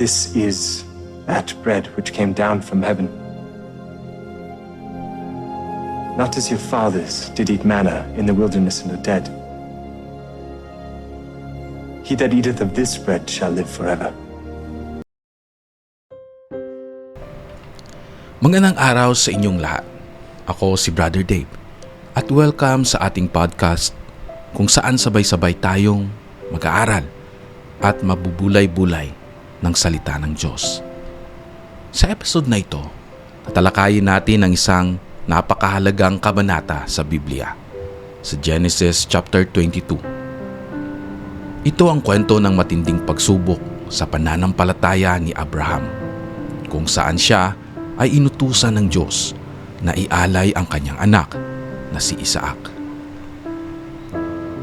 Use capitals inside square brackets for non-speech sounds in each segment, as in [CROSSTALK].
This is that bread which came down from heaven. Not as your fathers did eat manna in the wilderness and are dead. He that eateth of this bread shall live forever. Magandang araw sa inyong lahat. Ako si Brother Dave at welcome sa ating podcast kung saan sabay-sabay tayong mag-aaral at mabubulay-bulay ng salita ng Diyos. Sa episode na ito, tatalakayin natin ang isang napakahalagang kabanata sa Biblia, sa Genesis chapter 22. Ito ang kwento ng matinding pagsubok sa pananampalataya ni Abraham, kung saan siya ay inutusan ng Diyos na ialay ang kanyang anak na si Isaac.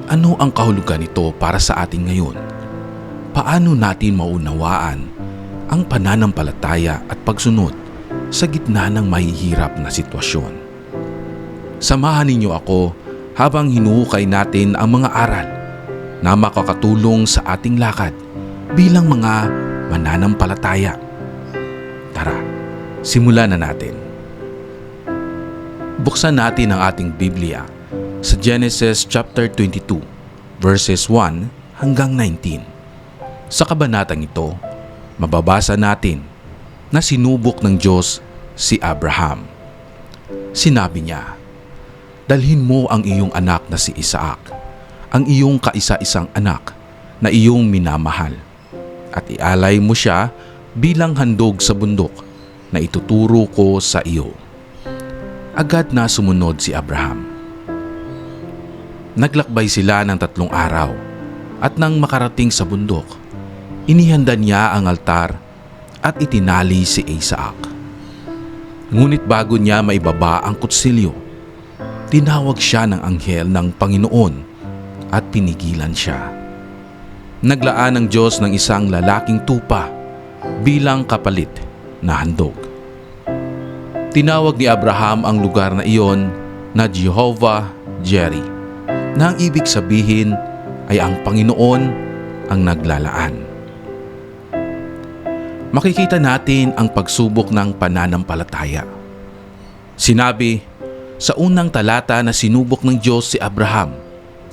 Ano ang kahulugan nito para sa atin ngayon? Paano natin maunawaan ang pananampalataya at pagsunod sa gitna ng mahihirap na sitwasyon? Samahan ninyo ako habang hinuhukay natin ang mga aral na makakatulong sa ating lakad bilang mga mananampalataya. Tara, simulan na natin. Buksan natin ang ating Biblia sa Genesis chapter 22 verses 1 hanggang 19. Sa kabanatang ito, mababasa natin na sinubok ng Diyos si Abraham. Sinabi niya, Dalhin mo ang iyong anak na si Isaac, ang iyong kaisa-isang anak na iyong minamahal, at ialay mo siya bilang handog sa bundok na ituturo ko sa iyo. Agad na sumunod si Abraham. Naglakbay sila ng tatlong araw at nang makarating sa bundok, inihanda niya ang altar at itinali si Isaac. Ngunit bago niya maibaba ang kutsilyo, tinawag siya ng anghel ng Panginoon at pinigilan siya. Naglaan ng Diyos ng isang lalaking tupa bilang kapalit na handog. Tinawag ni Abraham ang lugar na iyon na Jehovah Jireh, na ang ibig sabihin ay ang Panginoon ang naglalaan. Makikita natin ang pagsubok ng pananampalataya. Sinabi sa unang talata na sinubok ng Diyos si Abraham,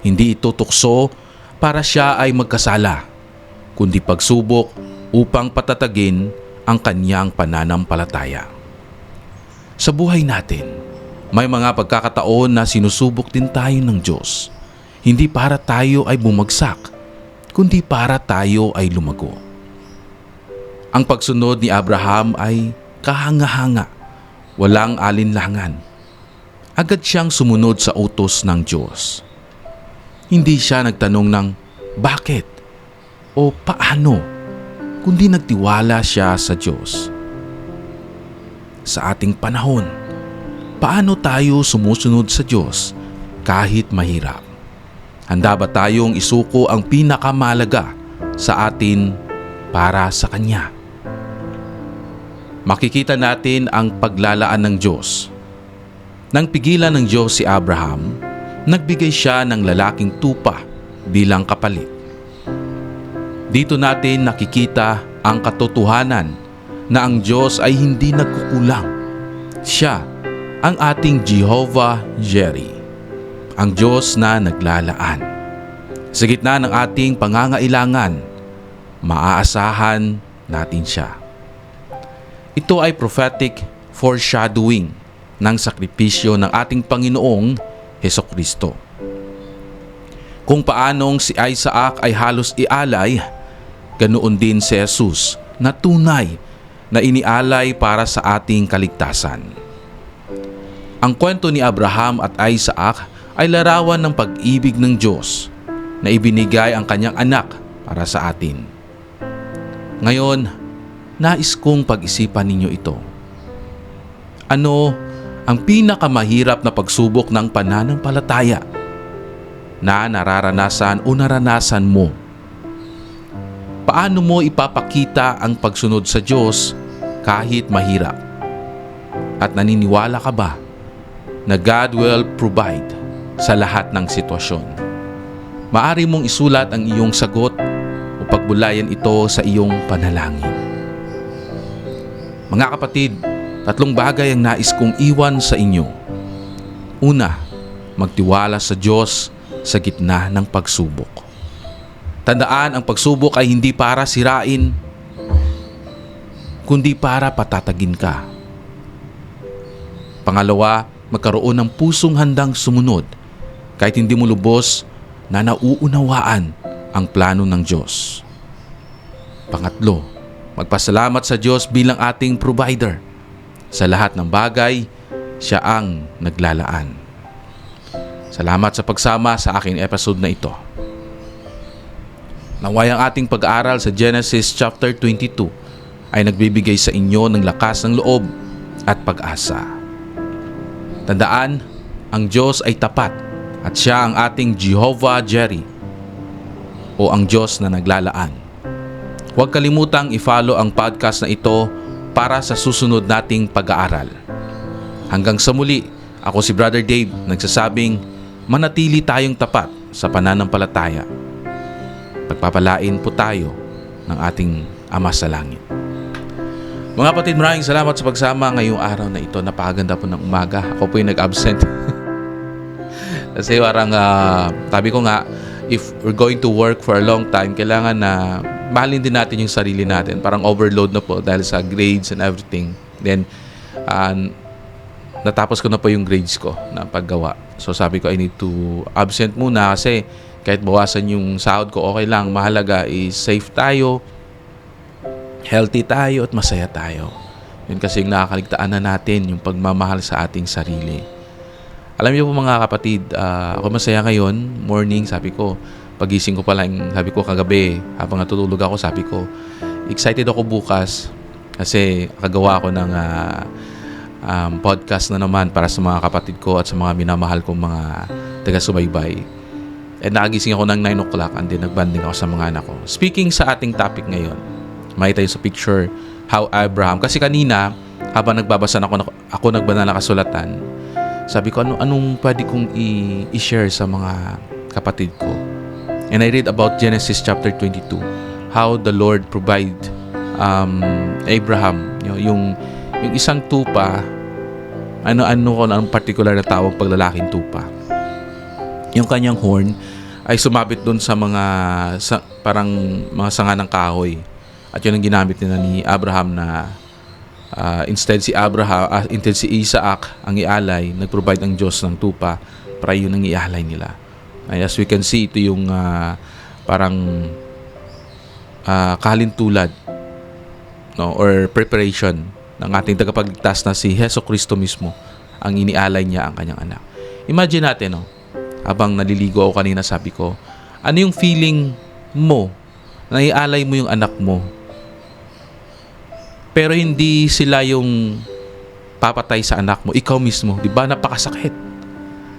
hindi ito tukso para siya ay magkasala, kundi pagsubok upang patatagin ang kanyang pananampalataya. Sa buhay natin, may mga pagkakataon na sinusubok din tayo ng Diyos. Hindi para tayo ay bumagsak, kundi para tayo ay lumago. Ang pagsunod ni Abraham ay kahanga-hanga, walang alinlangan. Agad siyang sumunod sa utos ng Diyos. Hindi siya nagtanong ng bakit o paano, kundi nagtiwala siya sa Diyos. Sa ating panahon, paano tayo sumusunod sa Diyos kahit mahirap? Handa ba tayong isuko ang pinakamalaga sa atin para sa Kanya? Makikita natin ang paglalaan ng Diyos. Nang pigilan ng Diyos si Abraham, nagbigay siya ng lalaking tupa bilang kapalit. Dito natin nakikita ang katotohanan na ang Diyos ay hindi nagkukulang. Siya ang ating Jehovah Jireh, ang Diyos na naglalaan. Sa gitna ng ating pangangailangan, maaasahan natin siya. Ito ay prophetic foreshadowing ng sakripisyo ng ating Panginoong Heso Kristo. Kung paanong si Isaac ay halos ialay, ganoon din si Jesus na tunay na inialay para sa ating kaligtasan. Ang kwento ni Abraham at Isaac ay larawan ng pag-ibig ng Diyos na ibinigay ang kanyang anak para sa atin. Ngayon, nais kong pag-isipan ninyo ito. Ano ang pinakamahirap na pagsubok ng pananampalataya na nararanasan o naranasan mo? Paano mo ipapakita ang pagsunod sa Diyos kahit mahirap? At naniniwala ka ba na God will provide sa lahat ng sitwasyon? Maari mong isulat ang iyong sagot o pagbulayan ito sa iyong panalangin. Mga kapatid, tatlong bagay ang nais kong iwan sa inyo. Una, magtiwala sa Diyos sa gitna ng pagsubok. Tandaan, ang pagsubok ay hindi para sirain, kundi para patatagin ka. Pangalawa, magkaroon ng pusong handang sumunod kahit hindi mo lubos na nauunawaan ang plano ng Diyos. Pangatlo, magpasalamat sa Diyos bilang ating provider. Sa lahat ng bagay, siya ang naglalaan. Salamat sa pagsama sa aking episode na ito. Naway ang ating pag-aaral sa Genesis chapter 22 ay nagbibigay sa inyo ng lakas ng loob at pag-asa. Tandaan, ang Diyos ay tapat at siya ang ating Jehovah Jireh o ang Diyos na naglalaan. Huwag kalimutang i-follow ang podcast na ito para sa susunod nating pag-aaral. Hanggang sa muli, ako si Brother Dave nagsasabing manatili tayong tapat sa pananampalataya. Pagpapalain po tayo ng ating Ama sa Langit. Mga kapatid, maraming salamat sa pagsama ngayong araw na ito. Napakaganda po ng umaga. Ako po yung nag-absent. [LAUGHS] Kasi parang ah, sabi ko nga, if we're going to work for a long time, kailangan na mahalin din natin yung sarili natin. Parang overload na po dahil sa grades and everything. Then, ah, natapos ko na po yung grades ko na paggawa. So sabi ko, I need to absent muna kasi kahit bawasan yung sahod ko, okay lang. Mahalaga is safe tayo, healthy tayo at masaya tayo. Yun kasi yung nakakaligtaan na natin yung pagmamahal sa ating sarili. Alam niyo po mga kapatid, ah, ako masaya ngayon, morning, sabi ko, pagising ko pa lang, sabi ko kagabi, habang natutulog ako, sabi ko, excited ako bukas kasi kagawa ko ng ah, um, podcast na naman para sa mga kapatid ko at sa mga minamahal kong mga taga-subaybay. And nakagising ako ng 9 o'clock and then nagbanding ako sa mga anak ko. Speaking sa ating topic ngayon, makita tayo sa picture how Abraham, kasi kanina, habang nagbabasa na ako, ako nagbana ng kasulatan, sabi ko, ano, anong pwede kong i- i-share sa mga kapatid ko? And I read about Genesis chapter 22, how the Lord provide um, Abraham, you know, yung, yung isang tupa, ano-ano ko na ang particular na tawag pag lalaking tupa. Yung kanyang horn ay sumabit doon sa mga sa, parang mga sanga ng kahoy. At yun ang ginamit nila ni Abraham na ah, instead si Abraham, ah, instead si Isaac ang ialay, nag-provide ang Diyos ng tupa para yun ang ialay nila. Ay, as we can see, ito yung ah, parang ah, kalintulad no, or preparation ng ating tagapagligtas na si Heso Kristo mismo ang inialay niya ang kanyang anak. Imagine natin, no, habang naliligo ako kanina, sabi ko, ano yung feeling mo na ialay mo yung anak mo pero hindi sila yung papatay sa anak mo, ikaw mismo. Di ba? Napakasakit.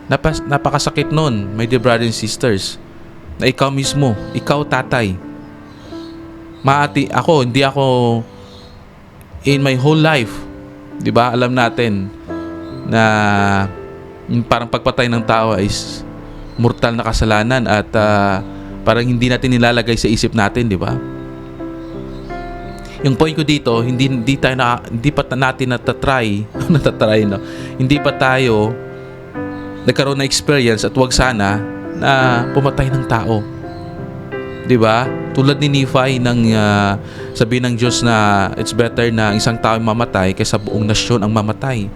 Napas, napakasakit nun, my dear brothers and sisters, na ikaw mismo, ikaw tatay. Maati, ako, hindi ako in my whole life, di ba, alam natin na parang pagpatay ng tao is mortal na kasalanan at ah, parang hindi natin nilalagay sa isip natin, di ba? Yung point ko dito, hindi hindi tayo na, hindi pa natin natatry, [LAUGHS] natatry no. Hindi pa tayo nagkaroon ng experience at wag sana na pumatay ng tao. 'Di ba? Tulad ni Nephi nang ah, sabi ng Diyos na it's better na isang tao ang mamatay kaysa buong nasyon ang mamatay.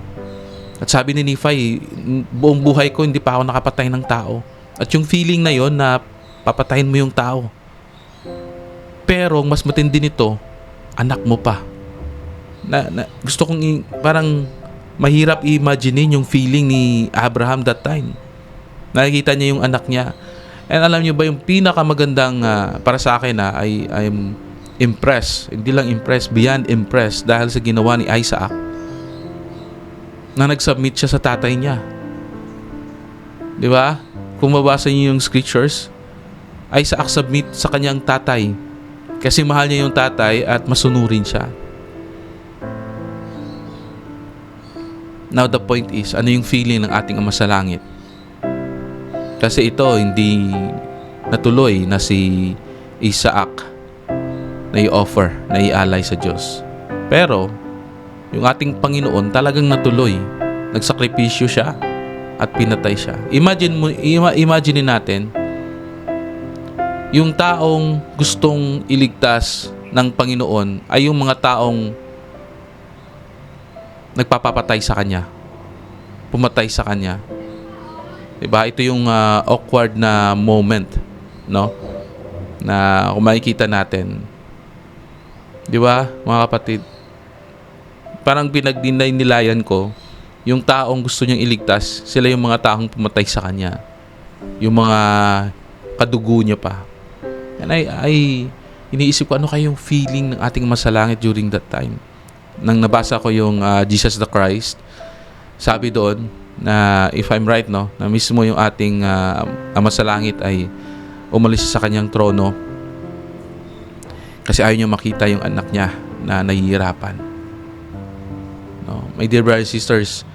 At sabi ni Nephi, buong buhay ko hindi pa ako nakapatay ng tao. At yung feeling na yon na papatayin mo yung tao. Pero mas matindi nito, anak mo pa. Na, na gusto kong parang mahirap i-imagine yung feeling ni Abraham that time. Nakikita niya yung anak niya. And alam niyo ba yung pinakamagandang ah, para sa akin na ay I'm impressed. Hindi lang impressed, beyond impressed dahil sa ginawa ni Isaac na nag-submit siya sa tatay niya. Di ba? Kung mabasa niyo yung scriptures, Isaac submit sa kanyang tatay kasi mahal niya yung tatay at masunurin siya. Now the point is, ano yung feeling ng ating Ama sa Langit? Kasi ito, hindi natuloy na si Isaac na i-offer, na i-alay sa Diyos. Pero, yung ating Panginoon talagang natuloy. Nagsakripisyo siya at pinatay siya. Imagine mo, ima, imagine natin, yung taong gustong iligtas ng Panginoon ay yung mga taong nagpapapatay sa Kanya. Pumatay sa Kanya. Diba? Ito yung ah, awkward na moment, no? Na kung makikita natin. Di ba, mga kapatid? Parang pinagdinay nilayan ko, yung taong gusto niyang iligtas, sila yung mga taong pumatay sa kanya. Yung mga kadugo niya pa. And I, I iniisip ko, ano kayong feeling ng ating masalangit during that time? Nang nabasa ko yung ah, Jesus the Christ, sabi doon na if I'm right, no, na mismo yung ating ah, ama sa langit ay umalis sa kanyang trono kasi ayaw niya makita yung anak niya na nahihirapan. No? My dear brothers and sisters,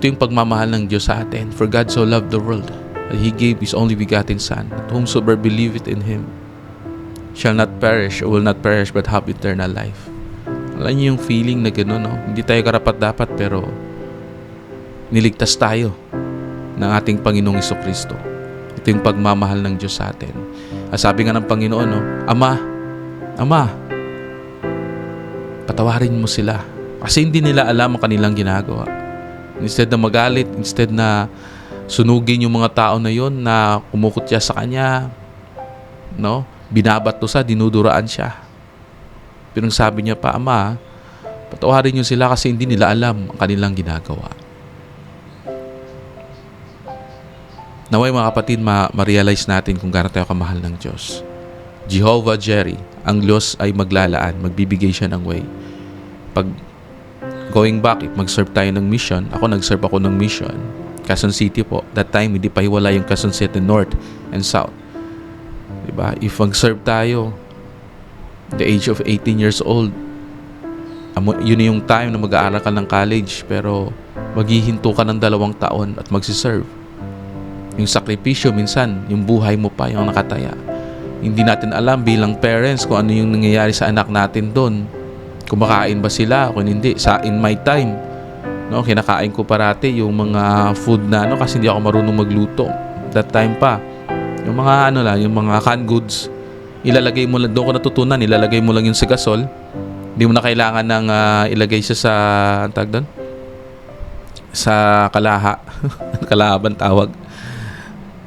ito yung pagmamahal ng Diyos sa atin. For God so loved the world that He gave His only begotten Son, that whomsoever believeth in Him shall not perish or will not perish but have eternal life. Alam niyo yung feeling na gano'n, no? Hindi tayo karapat-dapat pero niligtas tayo ng ating Panginoong Iso Kristo. Ito yung pagmamahal ng Diyos sa atin. At sabi nga ng Panginoon, no, Ama, Ama, patawarin mo sila. Kasi hindi nila alam ang kanilang ginagawa. Instead na magalit, instead na sunugin yung mga tao na yon na kumukutya sa kanya, no? Binabato sa, dinuduraan siya. Pero ang sabi niya pa, Ama, patawarin niyo sila kasi hindi nila alam ang kanilang ginagawa. Naway mga kapatid, ma- ma-realize natin kung gaano tayo kamahal ng Diyos. Jehovah Jerry, ang Diyos ay maglalaan, magbibigay siya ng way. Pag going back, if mag-serve tayo ng mission, ako nag-serve ako ng mission, Quezon City po. That time, hindi pa hiwala yung Quezon City North and South. Diba? If mag-serve tayo, the age of 18 years old, yun yung time na mag-aaral ka ng college, pero maghihinto ka ng dalawang taon at magsiserve. Yung sakripisyo, minsan, yung buhay mo pa yung nakataya. Hindi natin alam bilang parents kung ano yung nangyayari sa anak natin doon. Kumakain ba sila? Kung hindi, sa in my time, no, kinakain ko parati yung mga food na ano kasi hindi ako marunong magluto. That time pa. Yung mga ano lang, yung mga canned goods, ilalagay mo lang, doon ko natutunan, ilalagay mo lang yung sa gasol. Hindi mo na kailangan ng ah, ilagay siya sa, ang tawag doon? Sa kalaha. [LAUGHS] Kalaban tawag.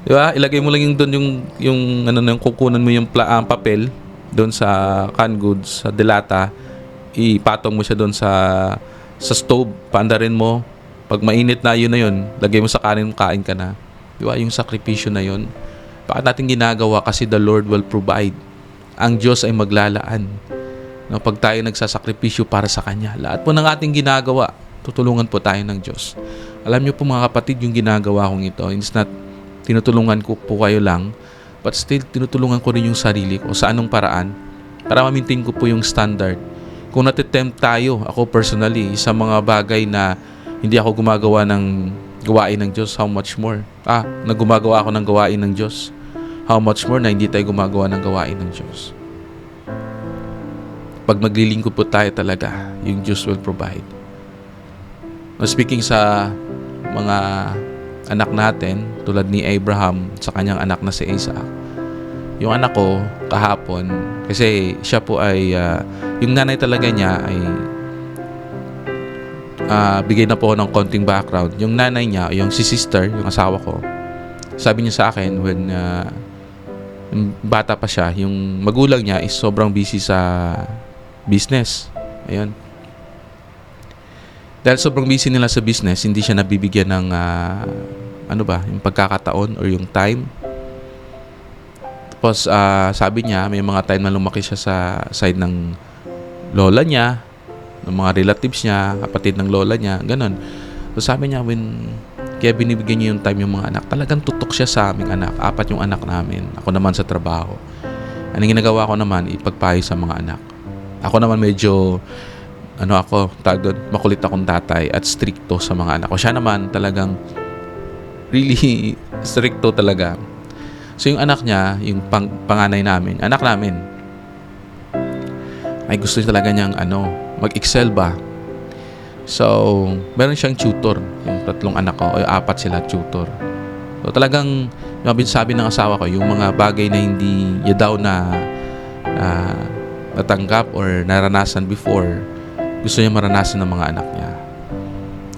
Di ba? Ilagay mo lang yung doon yung yung ano na yung kukunan mo yung pla, ang papel doon sa canned goods sa delata, ipatong mo siya doon sa sa stove, paandarin mo. Pag mainit na yun na yun, lagay mo sa kanin, kain ka na. Di ba? Yung sakripisyo na yun. Bakit natin ginagawa? Kasi the Lord will provide. Ang Diyos ay maglalaan. No, pag tayo nagsasakripisyo para sa Kanya, lahat po ng ating ginagawa, tutulungan po tayo ng Diyos. Alam niyo po mga kapatid, yung ginagawa kong ito, it's not tinutulungan ko po kayo lang, but still tinutulungan ko rin yung sarili ko sa anong paraan para ma-maintain ko po yung standard. Kung natitempt tayo, ako personally, sa mga bagay na hindi ako gumagawa ng gawain ng Diyos, how much more? Ah, na gumagawa ako ng gawain ng Diyos. How much more na hindi tayo gumagawa ng gawain ng Diyos. Pag maglilingkod po tayo talaga, yung Diyos will provide. Now, speaking sa mga anak natin, tulad ni Abraham sa kanyang anak na si Isaac, yung anak ko kahapon, kasi siya po ay, ah, yung nanay talaga niya ay ah, bigay na po ng konting background. Yung nanay niya, yung si sister, yung asawa ko, sabi niya sa akin when yung bata pa siya, yung magulang niya is sobrang busy sa business. Ayun. Dahil sobrang busy nila sa business, hindi siya nabibigyan ng ah, ano ba, yung pagkakataon or yung time. Tapos ah, sabi niya, may mga time na lumaki siya sa side ng lola niya, ng mga relatives niya, kapatid ng lola niya, ganun. So sabi niya, when kaya binibigyan niya yung time yung mga anak, talagang tutok siya sa aming anak. Apat yung anak namin. Ako naman sa trabaho. Ang ginagawa ko naman, ipagpayo sa mga anak. Ako naman medyo ano ako, tawag doon, makulit akong tatay at stricto sa mga anak ko. Siya naman talagang really [LAUGHS] stricto talaga. So yung anak niya, yung pang, panganay namin, anak namin, ay gusto talaga niyang ano, mag-excel ba. So, meron siyang tutor, yung tatlong anak ko, o apat sila tutor. So, talagang, yung sabi ng asawa ko, yung mga bagay na hindi niya daw na ah, natanggap or naranasan before, gusto niya maranasan ng mga anak niya.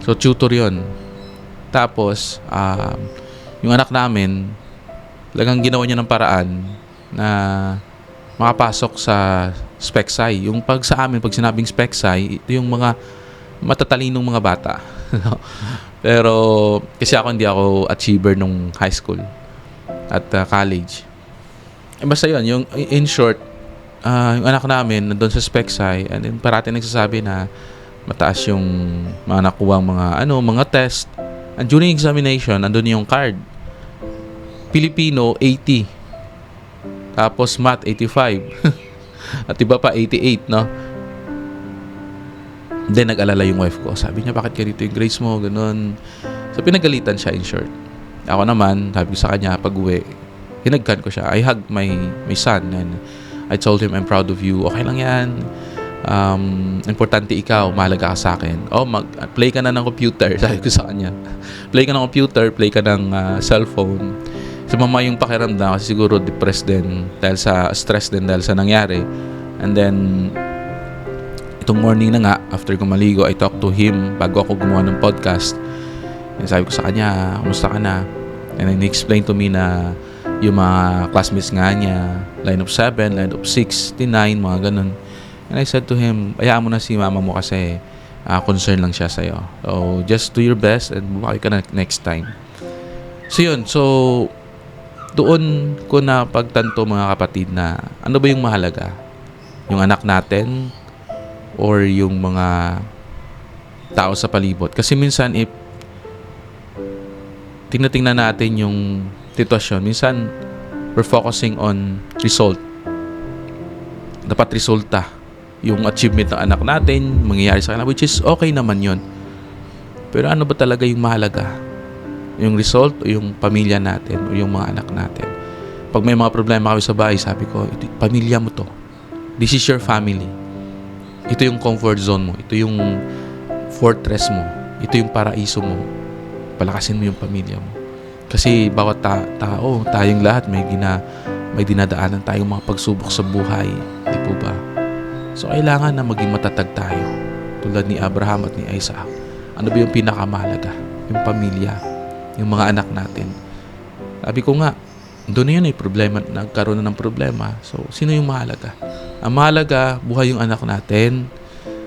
So, tutor yon Tapos, um, yung anak namin, talagang ginawa niya ng paraan na makapasok sa Specsai. Yung pag sa amin, pag sinabing Specsai, ito yung mga matatalinong mga bata. [LAUGHS] Pero kasi ako hindi ako achiever nung high school at uh, college. Eh, basta yun, yung in short, ah, yung anak namin nandun sa Specsai and then parati nagsasabi na mataas yung mga nakuha mga ano, mga test. And during examination, nandun yung card. Filipino 80. Tapos math 85. [LAUGHS] At iba pa 88, no? Then nag-alala yung wife ko. Sabi niya, bakit ganito yung grades mo? Ganun. So pinagalitan siya in short. Ako naman, sabi ko sa kanya, pag uwi, hinagkan ko siya. I hugged my, my son and I told him, I'm proud of you. Okay lang yan. Um, importante ikaw, mahalaga ka sa akin. Oh, mag, play ka na ng computer, [LAUGHS] sabi ko sa kanya. play ka ng computer, play ka ng ah, cellphone. Sumama yung pakiramdam kasi siguro depressed din dahil sa stress din dahil sa nangyari. And then, itong morning na nga, after ko maligo, I talked to him bago ako gumawa ng podcast. And sabi ko sa kanya, kumusta ka na? And then he explained to me na yung mga classmates nga niya, line of 7, line of 6, 9, mga ganun. And I said to him, hayaan mo na si mama mo kasi ah, concern lang siya sa'yo. So, just do your best and bumaki ka na next time. So, yun. So, doon ko na pagtanto mga kapatid na ano ba yung mahalaga? Yung anak natin or yung mga tao sa palibot. Kasi minsan if tingnan natin yung sitwasyon, minsan we're focusing on result. Dapat resulta yung achievement ng anak natin, mangyayari sa kanila, which is okay naman yon Pero ano ba talaga yung mahalaga? Yung result o yung pamilya natin o yung mga anak natin? Pag may mga problema kami sa bahay, sabi ko, ito, pamilya mo to. This is your family. Ito yung comfort zone mo. Ito yung fortress mo. Ito yung paraiso mo. Palakasin mo yung pamilya mo. Kasi bawat ta- tao, tayong lahat may gina may dinadaanan tayong mga pagsubok sa buhay. Di po ba? So, kailangan na maging matatag tayo. Tulad ni Abraham at ni Isaac. Ano ba yung pinakamahalaga? Yung pamilya. Yung mga anak natin. Sabi ko nga, doon na yun ay problema. Nagkaroon na ng problema. So, sino yung mahalaga? Ang mahalaga, buhay yung anak natin.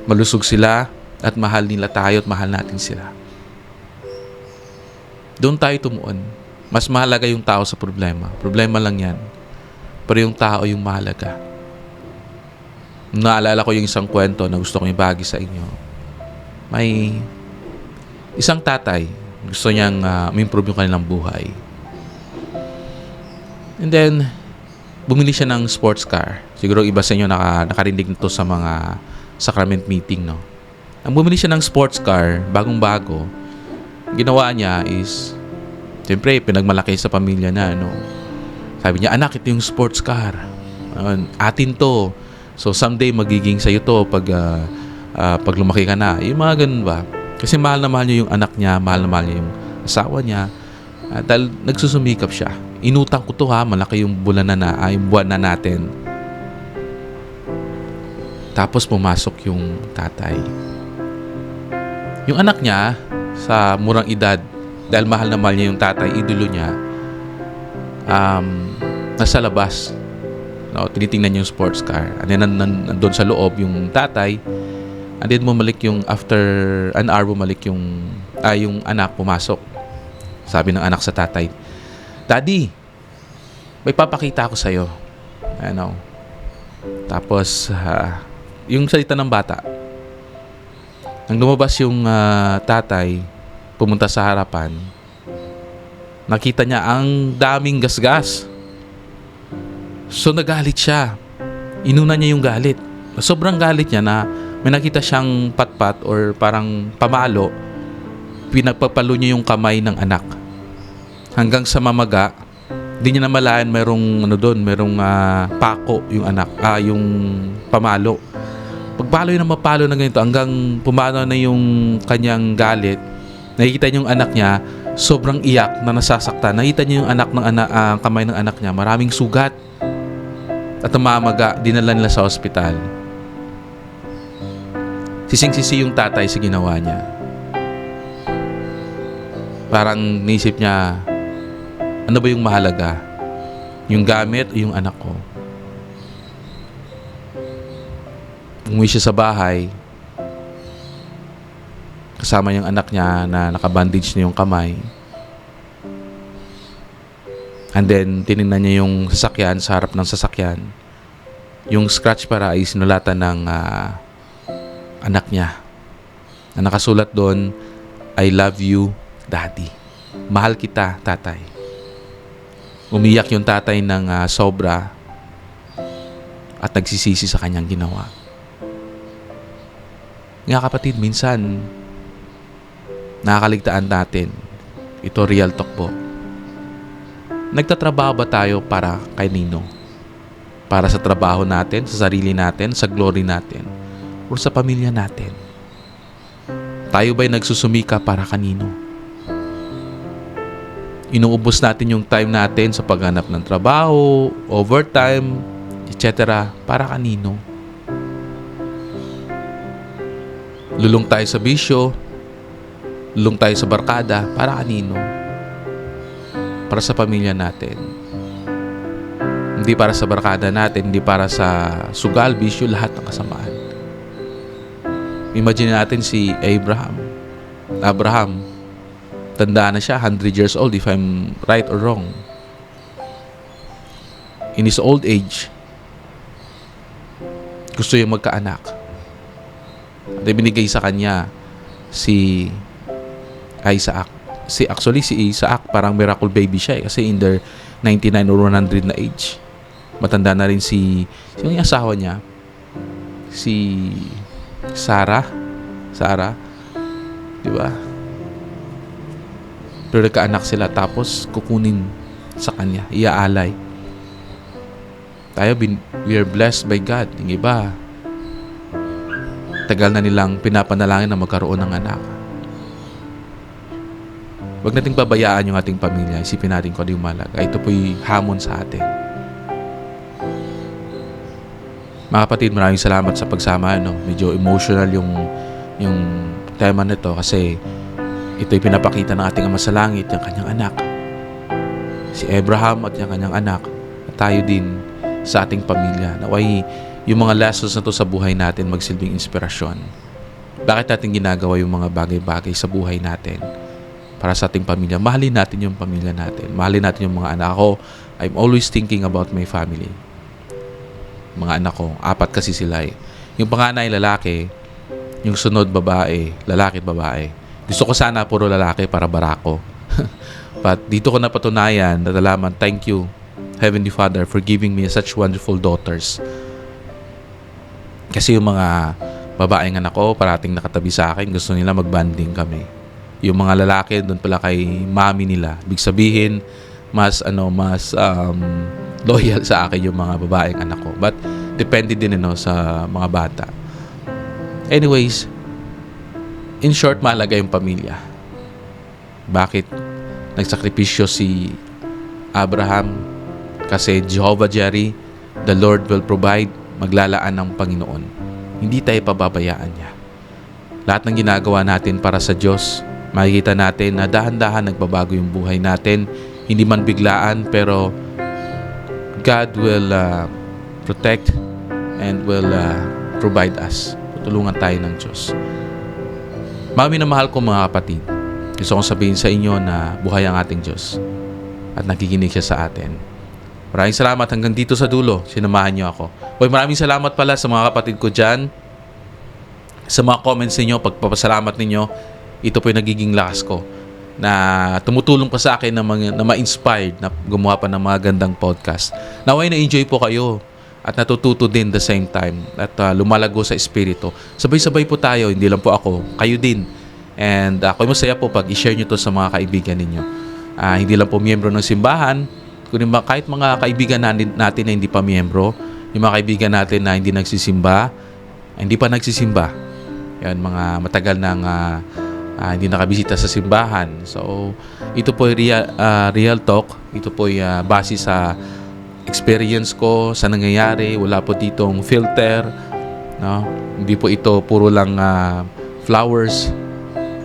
Malusog sila at mahal nila tayo at mahal natin sila. Doon tayo tumuon. Mas mahalaga yung tao sa problema. Problema lang yan. Pero yung tao yung mahalaga. Naalala ko yung isang kwento na gusto kong ibagi sa inyo. May isang tatay, gusto niyang uh, improve yung kanilang buhay. And then, bumili siya ng sports car. Siguro iba sa inyo naka, nakarinig nito sa mga sacrament meeting, no? Ang bumili siya ng sports car, bagong-bago, ginawa niya is, siyempre, pinagmalaki sa pamilya na, no? Sabi niya, anak, ito yung sports car. Atin to. So, someday, magiging sa'yo to pag, uh, uh, pag lumaki ka na. Yung mga ganun ba? Kasi mahal na mahal niya yung anak niya, mahal na mahal niya yung asawa niya. Uh, dahil nagsusumikap siya. Inutang ko to ha, malaki yung bulan na na, ay, yung buwan na natin. Tapos pumasok yung tatay. Yung anak niya, sa murang edad, dahil mahal na mahal niya yung tatay, idolo niya, um, nasa labas. No, tinitingnan yung sports car. And then, nan- nandun sa loob yung tatay. And then, bumalik yung, after an hour, bumalik yung, ah, yung anak pumasok. Sabi ng anak sa tatay, Daddy, may papakita ako sa'yo. Ano? Tapos, ah, yung salita ng bata, nang lumabas yung ah, tatay, pumunta sa harapan, nakita niya ang daming gasgas. So nagalit siya. Inuna niya yung galit. Sobrang galit niya na may nakita siyang patpat or parang pamalo. Pinagpapalo niya yung kamay ng anak. Hanggang sa mamaga, hindi niya namalayan merong ano doon, merong ah, pako yung anak, ah yung pamalo. pagpalo yun ng mapalo na ganito hanggang pumano na yung kanyang galit, nakikita niyo yung anak niya, sobrang iyak na nasasaktan. Nakita niyo yung anak ng anak, ah, kamay ng anak niya, maraming sugat. At namamaga, dinala nila sa ospital. Sising-sisi yung tatay sa ginawa niya. Parang nisip niya, ano ba yung mahalaga? Yung gamit o yung anak ko? Umuwi siya sa bahay, kasama yung anak niya na nakabandage na yung kamay. And then, tinignan niya yung sasakyan sa harap ng sasakyan. Yung scratch para ay sinulatan ng ah, anak niya. Na nakasulat doon, I love you, daddy. Mahal kita, tatay. Umiyak yung tatay ng ah, sobra at nagsisisi sa kanyang ginawa. Nga kapatid, minsan nakakaligtaan natin. Ito real talk po. Nagtatrabaho ba tayo para kay Nino? Para sa trabaho natin, sa sarili natin, sa glory natin, o sa pamilya natin? Tayo ba'y nagsusumika para kanino? Inuubos natin yung time natin sa paghanap ng trabaho, overtime, etc. para kanino? Lulong tayo sa bisyo, lulong tayo sa barkada, para kanino? Para sa pamilya natin. Hindi para sa barkada natin, hindi para sa sugal, bisyo, lahat ng kasamaan. Imagine natin si Abraham. Abraham, tanda na siya, 100 years old if I'm right or wrong. In his old age, gusto niya magkaanak. At binigay sa kanya si Isaac. Si actually si Isaac parang miracle baby siya eh, kasi in their 99 or 100 na age. Matanda na rin si yung asawa niya si Sarah. Sarah. 'Di ba? Pero nagkaanak sila tapos kukunin sa kanya, iaalay. Tayo, bin, we are blessed by God. Yung iba, tagal na nilang pinapanalangin na magkaroon ng anak. Huwag nating babayaan yung ating pamilya. Isipin natin kung ano yung malaga. Ito po'y hamon sa atin. Mga kapatid, maraming salamat sa pagsama. No? Medyo emotional yung, yung tema nito kasi ito'y pinapakita ng ating ama sa langit, yung kanyang anak. Si Abraham at yung kanyang anak. At tayo din sa ating pamilya. Naway yung mga lessons na to sa buhay natin magsilbing inspirasyon. Bakit natin ginagawa yung mga bagay-bagay sa buhay natin para sa ating pamilya? Mahalin natin yung pamilya natin. Mahalin natin yung mga anak ko. I'm always thinking about my family. Mga anak ko, apat kasi sila eh. Yung panganay lalaki, yung sunod babae, lalaki babae. Gusto ko sana puro lalaki para barako. [LAUGHS] But dito ko napatunayan na nalaman, thank you, Heavenly Father, for giving me such wonderful daughters. Kasi yung mga babaeng anak ko, parating nakatabi sa akin, gusto nila magbanding kami. Yung mga lalaki, doon pala kay mami nila. Big sabihin, mas ano, mas um, loyal sa akin yung mga babaeng anak ko. But depende din ano, sa mga bata. Anyways, in short, mahalaga yung pamilya. Bakit nagsakripisyo si Abraham? Kasi Jehovah Jireh, the Lord will provide, maglalaan ng Panginoon. Hindi tayo pababayaan niya. Lahat ng ginagawa natin para sa Diyos, makikita natin na dahan-dahan nagbabago yung buhay natin. Hindi man biglaan, pero God will uh, protect and will uh, provide us. Tutulungan tayo ng Diyos. Mami na mahal ko mga kapatid, gusto kong sabihin sa inyo na buhay ang ating Diyos at nakikinig siya sa atin. Maraming salamat hanggang dito sa dulo. Sinamahan niyo ako. Hoy, maraming salamat pala sa mga kapatid ko dyan. Sa mga comments ninyo, pagpapasalamat ninyo, ito po yung nagiging lakas ko na tumutulong pa sa akin na, mga, na ma-inspired na gumawa pa ng mga gandang podcast. Naway na-enjoy po kayo at natututo din the same time at uh, lumalago sa espiritu. Sabay-sabay po tayo, hindi lang po ako, kayo din. And uh, masaya po pag i-share nyo to sa mga kaibigan ninyo. Uh, hindi lang po miyembro ng simbahan, kundi kahit mga kaibigan natin, na hindi pa miyembro, yung mga kaibigan natin na hindi nagsisimba, hindi pa nagsisimba. Yan, mga matagal nang ah, ah, hindi nakabisita sa simbahan. So, ito po real, ah, real talk. Ito po ay ah, base sa experience ko, sa nangyayari. Wala po ditong filter. No? Hindi po ito puro lang ah, flowers.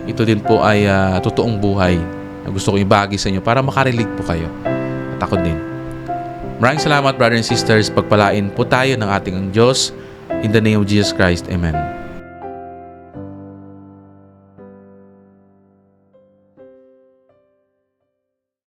Ito din po ay ah, totoong buhay na gusto ko ibagi sa inyo para makarelate po kayo. At ako din. Maraming salamat, brothers and sisters. Pagpalain po tayo ng ating Diyos. In the name of Jesus Christ. Amen.